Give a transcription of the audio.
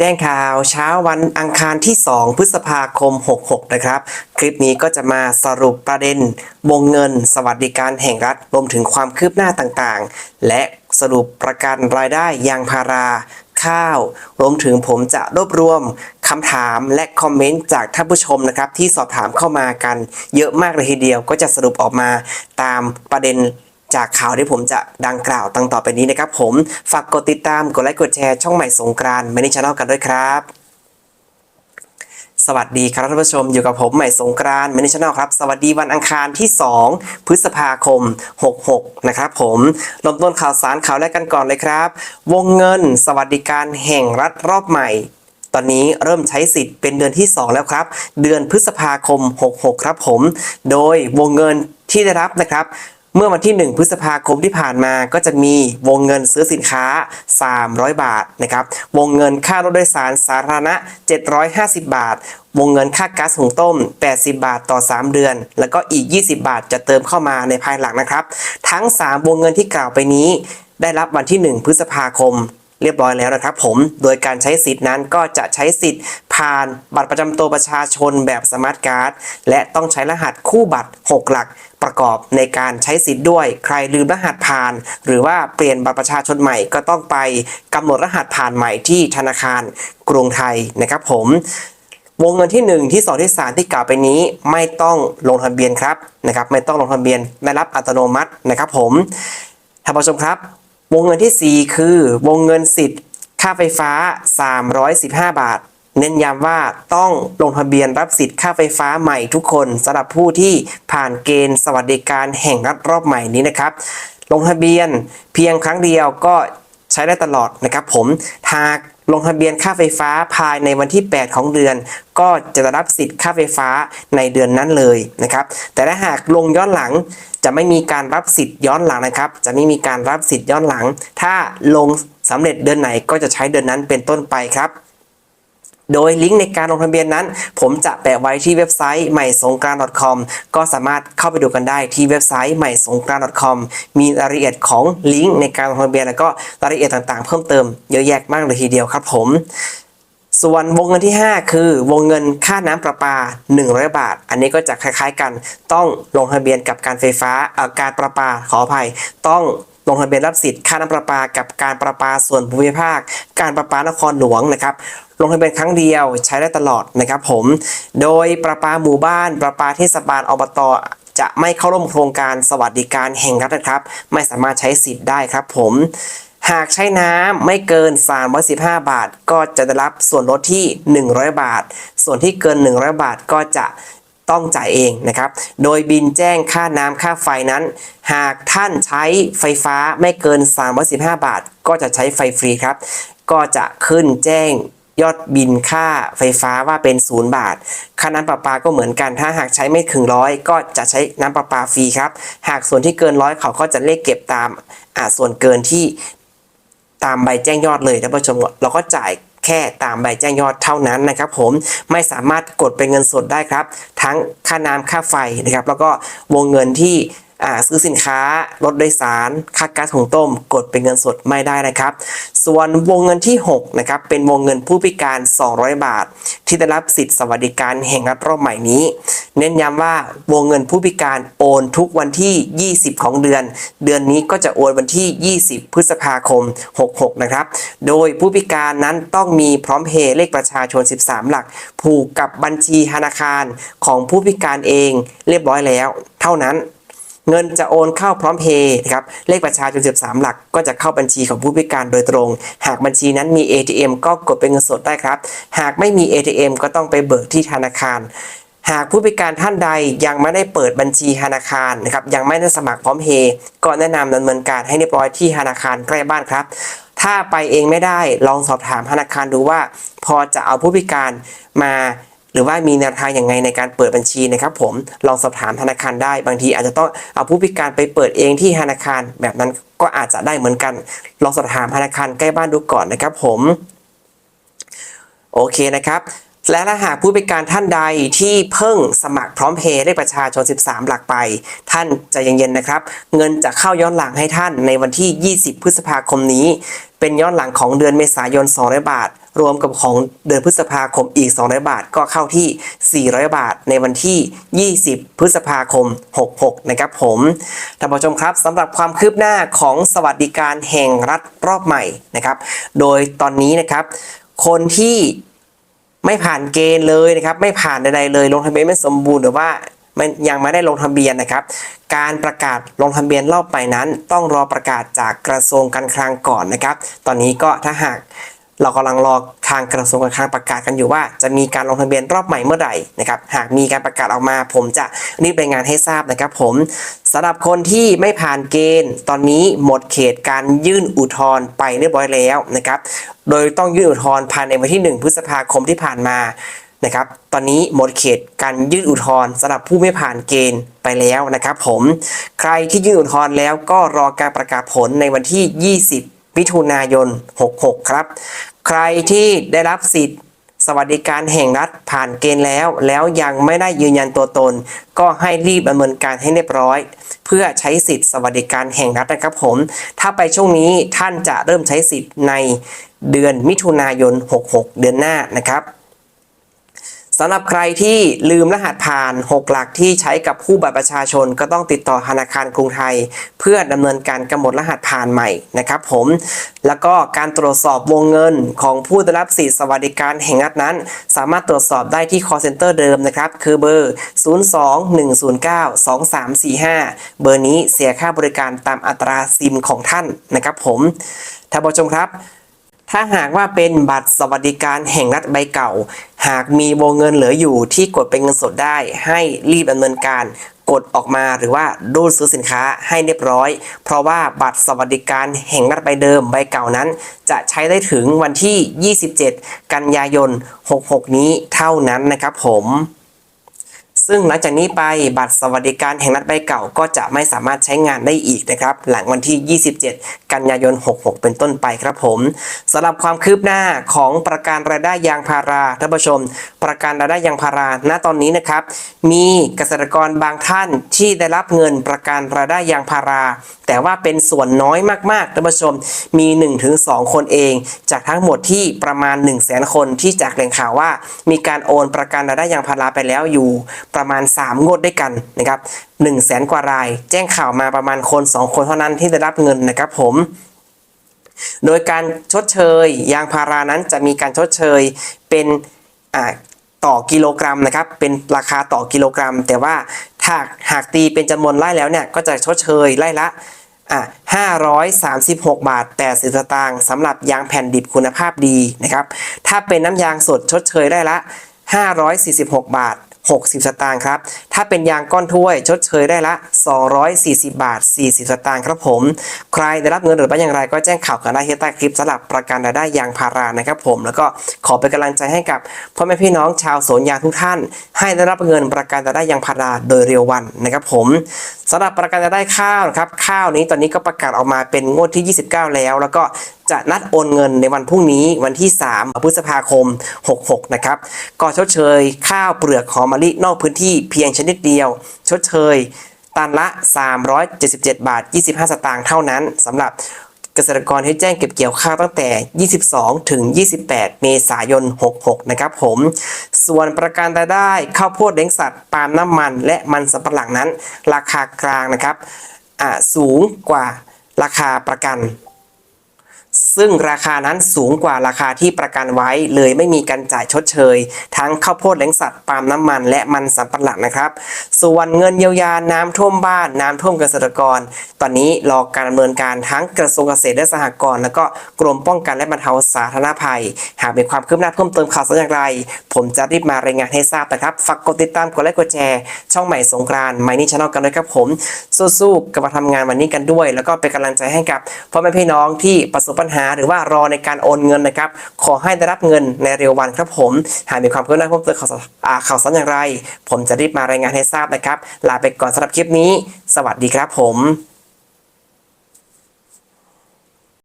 แจ้งข่าวเช้าวันอังคารที่ 2 พฤษภาคม 66 นะครับ คลิปนี้ก็จะมาสรุปประเด็น วงเงิน สวัสดิการแห่งรัฐรวมถึงความคืบหน้าต่างๆ และสรุปประกันรายได้ยางพาราข้าว รวมถึงผมจะรวบรวมคำถามและคอมเมนต์จากท่านผู้ชมนะครับ ที่สอบถามเข้ามากัน เยอะมากเลยทีเดียวก็จะสรุปออกมาตามประเด็น จากข่าวที่ผมจะดังกล่าวตั้งต่อไปนี้นะครับผม ฝากกดติดตาม กดไลค์กดแชร์ช่องใหม่สงกรานต์ไม่ได้ชแนลกันด้วยครับ สวัสดีครับท่านผู้ชมอยู่กับผมใหม่สงกรานต์ไม่ได้ชแนลครับ สวัสดีวันอังคารที่ 2 พฤษภาคม 66 นะครับผมเริ่มต้นข่าวสารข่าวแรกกันก่อนเลยครับ วงเงิน สวัสดิการแห่งรัฐรอบใหม่ตอนนี้เริ่มใช้สิทธิ์เป็นเดือนที่ 2 แล้วครับ เดือนพฤษภาคม 66 ครับผม โดยวงเงินที่ได้รับนะครับ เมื่อวันที่ 1 พฤษภาคมที่ผ่านมาก็จะมีวงเงินซื้อสินค้า 300 บาทนะครับ วงเงินค่ารถโดยสารสาธารณะ 750 บาท วงเงินค่าก๊าซหุงต้ม 80 บาทต่อ 3 เดือน แล้วก็อีก 20 บาทจะเติมเข้ามาในภายหลังนะครับ ทั้ง 3 วงเงินที่กล่าวไปนี้ ได้รับวันที่ 1 พฤษภาคมเรียบร้อยแล้วนะครับผม โดยการใช้สิทธินั้นก็จะใช้สิทธิ์ผ่านบัตรประจำตัวประชาชนแบบสมาร์ทการ์ด และต้องใช้รหัสคู่บัตร 6 หลัก ประกอบในการใช้สิทธิ์ด้วย ใครลืมรหัสผ่าน หรือว่าเปลี่ยนบัตรประชาชนใหม่ก็ต้องไปกำหนดรหัสผ่านใหม่ที่ธนาคารกรุงไทยนะครับผมวงเงินที่ 1 ที่ 2 ที่ 3 ที่กล่าวไปนี้ไม่ต้องลงทะเบียนครับนะครับ ไม่ต้องลงทะเบียนได้รับอัตโนมัตินะครับผมท่านผู้ชมครับ วงเงินที่ 4 คือวงเงินสิทธิ์ ค่าไฟฟ้า 315 บาท เน้นย้ำว่าต้องลงทะเบียนรับสิทธิ์ค่าไฟฟ้าใหม่ทุกคนสำหรับผู้ที่ผ่านเกณฑ์สวัสดิการแห่งรัฐรอบใหม่นี้นะครับ ลงทะเบียนเพียงครั้งเดียวก็ใช้ได้ตลอดนะครับผมหากลงทะเบียนค่าไฟฟ้าภายในวันที่ 8 ของเดือน ก็จะได้รับสิทธิ์ค่าไฟฟ้าในเดือนนั้นเลยนะครับ แต่ถ้าหากลงย้อนหลังจะไม่มีการรับสิทธิ์ย้อนหลังนะครับ จะไม่มีการรับสิทธิ์ย้อนหลัง ถ้าลงสำเร็จเดือนไหนก็จะใช้เดือนนั้นเป็นต้นไปครับ โดยลิงก์ในการลงทะเบียนนั้น ผมจะแปะไว้ที่เว็บไซต์ใหม่สงกรานต์ .com ก็สามารถเข้าไปดูกันได้ที่เว็บไซต์ใหม่สงกรานต์ .com มีรายละเอียดของลิงก์ในการลงทะเบียนแล้วก็รายละเอียดต่างๆ เพิ่มเติมเยอะแยะมากเลยทีเดียวครับผมส่วนวงเงินที่ 5 คือวงเงินค่าน้ำประปา 100 บาท อันนี้ก็จะคล้ายๆกัน ต้องลงทะเบียนกับการไฟฟ้าเอ่อการประปาขออภัย ต้อง ลงทะเบียนรับสิทธิ์ค่าน้ำประปากับการประปาส่วนภูมิภาค การประปานครหลวงนะครับลงทะเบียนครั้งเดียวใช้ได้ตลอดนะครับผม โดยประปาหมู่บ้าน ประปาเทศบาลอบตจะไม่เข้าร่วมโครงการสวัสดิการแห่งรัฐนะครับ ไม่สามารถใช้สิทธิ์ได้ครับผมหากใช้น้ำไม่เกิน 315 บาท ก็จะได้รับส่วนลดที่ 100 บาท ส่วนที่เกิน 100 บาทก็จะ ต้องจ่ายเองนะครับ โดยบินแจ้งค่าน้ำค่าไฟนั้น หากท่านใช้ไฟฟ้าไม่เกิน 315 บาท ก็จะใช้ไฟฟรีครับ ก็จะขึ้นแจ้งยอดบินค่าไฟฟ้าว่าเป็น 0 บาท ค่าน้ำประปาก็เหมือนกัน ถ้าหากใช้ไม่ถึงร้อยก็จะใช้น้ำประปาฟรีครับ หากส่วนที่เกินร้อยเขาก็จะเลขเก็บตามส่วนเกินที่ตามใบแจ้งยอดเลยท่านผู้ชมเราก็จ่าย แค่ตามใบแจ้งยอดเท่านั้นนะครับผมไม่สามารถกดเป็นเงินสดได้ครับ ทั้งค่าน้ำค่าไฟนะครับแล้วก็วงเงินที่ ซื้อสินค้ารถโดยสารค่าก๊าซหุงต้ม กดเป็นเงินสดไม่ได้นะครับ ส่วนวงเงินที่6นะครับเป็นวงเงินผู้พิการ 200 บาท ที่ได้รับสิทธิสวัสดิการแห่งรัฐรอบใหม่นี้ เน้นย้ำว่าวงเงินผู้พิการโอนทุกวันที่ 20 ของเดือน เดือนนี้ก็จะโอนวันที่ 20 พฤษภาคม 66 นะครับ โดยผู้พิการนั้นต้องมีพร้อมเพย์เลขประชาชน 13 หลัก ผูกกับบัญชีธนาคารของผู้พิการเองเรียบร้อยแล้ว เท่านั้น เงินจะโอนเข้าพร้อมเพย์นะครับเลขประชาชน13 หลัก ก็จะเข้าบัญชีของผู้พิการโดยตรง หากบัญชีนั้นมี ATM ก็กดเป็นเงินสดได้ครับ หากไม่มี ATM ก็ต้องไปเบิกที่ธนาคารหากผู้พิการท่านใดยังไม่ได้เปิดบัญชีธนาคารนะครับยังไม่ได้สมัครพร้อมเพย์ก็แนะนำดำเนินการให้เรียบร้อยที่ธนาคารใกล้บ้านครับ ถ้าไปเองไม่ได้ลองสอบถามธนาคารดูว่า พอจะเอาผู้พิการมา หรือว่ามีแนวทางอย่างไงในการเปิดบัญชีนะครับผมลองสอบถามธนาคารได้บางทีอาจจะต้องเอาผู้พิการไปเปิดเองที่ธนาคารแบบนั้นก็อาจจะได้เหมือนกัน ลองสอบถามธนาคารใกล้บ้านดูก่อนนะครับผม โอเคนะครับ และถ้าหากผู้พิการท่านใดที่เพิ่งสมัครพร้อมเพย์เลขประชาชน 13 หลักไป ท่านจะเย็นๆนะครับ เงินจะเข้าย้อนหลังให้ท่านในวันที่ 20 พฤษภาคมนี้ เป็นย้อนหลังของเดือนเมษายน 200 บาท รวมกับของเดือนพฤษภาคมอีก 200 บาท ก็เข้าที่ 400 บาท ในวันที่ 20 พฤษภาคม 66 นะครับผมท่านผู้ชมครับสำหรับความคืบหน้าของสวัสดิการแห่งรัฐรอบใหม่นะครับ โดยตอนนี้นะครับคนที่ ไม่ผ่านเกณฑ์เลยนะครับ ไม่ผ่านใดๆเลย ลงทะเบียนไม่สมบูรณ์หรือว่ามันยังไม่ได้ลงทะเบียนนะครับ การประกาศลงทะเบียนรอบไปนั้น ต้องรอประกาศจากกระทรวงการคลังก่อนนะครับ ตอนนี้ก็ถ้าหาก เรากำลังรอทางกระทรวงการคลังประกาศกันอยู่ว่า จะมีการลงทะเบียนรอบใหม่เมื่อไหร่นะครับหากมีการประกาศออกมา ผมจะรีบรายงานให้ทราบนะครับ ผมสำหรับคนที่ไม่ผ่านเกณฑ์ ตอนนี้หมดเขตการยื่นอุทธรณ์ไปเรียบร้อยแล้วนะครับโดยต้องยื่นอุทธรณ์ภายในวันที่ 1 พฤษภาคมที่ผ่านมานะครับ ตอนนี้หมดเขตการยื่นอุทธรณ์สำหรับผู้ไม่ผ่านเกณฑ์ไปแล้วนะครับ ผม ใครที่ยื่นอุทธรณ์แล้วก็รอการประกาศผลในวันที่ 20 มิถุนายน 66 ครับ ใครที่ได้รับสิทธิ์สวัสดิการแห่งรัฐผ่านเกณฑ์แล้ว แล้วยังไม่ได้ยืนยันตัวตน ก็ให้รีบดำเนินการให้เรียบร้อย เพื่อใช้สิทธิ์สวัสดิการแห่งรัฐนะครับผม ถ้าไปช่วงนี้ท่านจะเริ่มใช้สิทธิ์ในเดือนมิถุนายน 66 เดือนหน้านะครับ สำหรับใครที่ลืมรหัสผ่าน 6 หลักที่ใช้กับผู้บัตรประชาชน ก็ต้องติดต่อธนาคารกรุงไทย เพื่อดำเนินการกำหนดรหัสผ่านใหม่นะครับผม แล้วก็การตรวจสอบวงเงินของผู้ได้รับสิทธิสวัสดิการแห่งรัฐนั้น สามารถตรวจสอบได้ที่ call center เดิมนะครับ คือเบอร์ 02-109-2345 เบอร์นี้เสียค่าบริการตามอัตราซิมของท่านนะครับผมท่านผู้ชมครับ ถ้าหากว่าเป็นบัตรสวัสดิการแห่งรัฐใบเก่า หากมีวงเงินเหลืออยู่ที่กดเป็นเงินสดได้ ให้รีบดำเนินการกดออกมาหรือว่ารูดซื้อสินค้าให้เรียบร้อย เพราะว่าบัตรสวัสดิการแห่งรัฐใบเดิมใบเก่านั้น จะใช้ได้ถึงวันที่ 27 กันยายน 66 นี้เท่านั้นนะครับผม ซึ่งหลังจากนี้ไปบัตรสวัสดิการแห่งรัฐใบเก่าก็จะไม่สามารถใช้งานได้อีกนะครับ หลังวันที่ 27 กันยายน 66 เป็นต้นไปครับผมสำหรับความคืบหน้าของประกันรายได้ยางพาราท่านผู้ชม ประกันรายได้ยางพาราณตอนนี้นะครับ มีเกษตรกรบางท่านที่ได้รับเงินประกันรายได้ยางพารา แต่ว่าเป็นส่วนน้อยมากๆท่านผู้ชม มี 1-2 คนเอง จากทั้งหมดที่ประมาณ 1 0 0 0 0แคนที่จากแหล่งข่าวว่า มีการโอนประกันรายได้ยางพาราไปแล้วอยู่ประมาณ 3 งวดด้วยกันนะครับ1 0 0 0 0แสนกว่าราย แจ้งข่าวมาประมาณคน 2 คนเท่านั้นที่ได้รับเงินนะครับผมโดยการชดเชยยางพารานั้นจะมีการชดเชยเป็นต่อกิโลกรัมนะครับ เป็นราคาต่อกิโลกรัม แต่ว่าถ้าหากตีเป็นจำนวนไร่แล้วเนี่ยก็จะชดเชยไร่ละอ่า536 บาท 80 สตางค์สำหรับยางแผ่นดิบคุณภาพดีนะครับ ถ้าเป็นน้ำยางสดชดเชยได้ละ 546 บาท 60 สตางค์ครับ ถ้าเป็นยางก้อนถ้วย ชดเชยได้ละ 240 บาท 40 สตางค์ครับผม ใครได้รับเงินหรือไม่อย่างไรก็แจ้งข่าวกันได้ที่ใต้คลิปสำหรับประกันรายได้ยางพารานะครับผม แล้วก็ขอเป็นกำลังใจให้กับพ่อแม่พี่น้องชาวสวนยางทุกท่าน ให้ได้รับเงินประกันรายได้ยางพาราโดยเร็ววันนะครับผมสำหรับประกันรายได้ข้าวนะครับข้าวนี้ตอนนี้ก็ประกาศออกมาเป็นงวดที่ 29 แล้ว แล้วก็ จะนัดโอนเงินในวันพรุ่งนี้วันที่ 3 พฤษภาคม 66 นะครับ ก็ชดเชยข้าวเปลือกหอมมะลินอกพื้นที่เพียงชนิดเดียว ชดเชยตันละ 377 บาท 25 สตางค์เท่านั้นสำหรับเกษตรกรที่แจ้งเก็บเกี่ยวข้าวตั้งแต่ 22 ถึง 28 เมษายน 66 นะครับผม ส่วนประกันรายได้ข้าวโพดเลี้ยงสัตว์ปาล์มน้ำมันและมันสำปะหลังนั้น ราคากลางนะครับสูงกว่าราคาประกัน ซึ่งราคานั้นสูงกว่าราคาที่ประกันไว้ เลยไม่มีการจ่ายชดเชย ทั้งข้าวโพดเลี้ยงสัตว์ปาล์มน้ำมัน และมันสำปะหลังนะครับ ส่วนเงินเยียวยาน้ำท่วมบ้านน้ำท่วมเกษตรกร ตอนนี้รอการดำเนินการทั้งกระทรวงเกษตรและสหกรณ์แล้วก็กรมป้องกันและบรรเทาสาธารณภัย หากมีความคืบหน้าเพิ่มเติมข่าวสารอย่างไร ผมจะรีบมารายงานให้ทราบนะครับฝากกดติดตามกดไลค์กดแชร์ช่องใหม่สงกรานต์ไมนี่ชาแนลกันด้วยครับผมสู้ๆกับมาทำงานวันนี้กันด้วย แล้วก็เป็นกำลังใจให้กับพ่อแม่พี่น้องที่ประสบปัญหาหรือว่ารอในการโอนเงินนะครับ ขอให้ได้รับเงินในเร็ววันครับผม หากมีความคืบหน้าเพิ่มเติมข่าวสารอ่าข่าวสารอย่างไร ผมจะรีบมารายงานให้ทราบนะครับ ลาไปก่อนสำหรับคลิปนี้ สวัสดีครับผม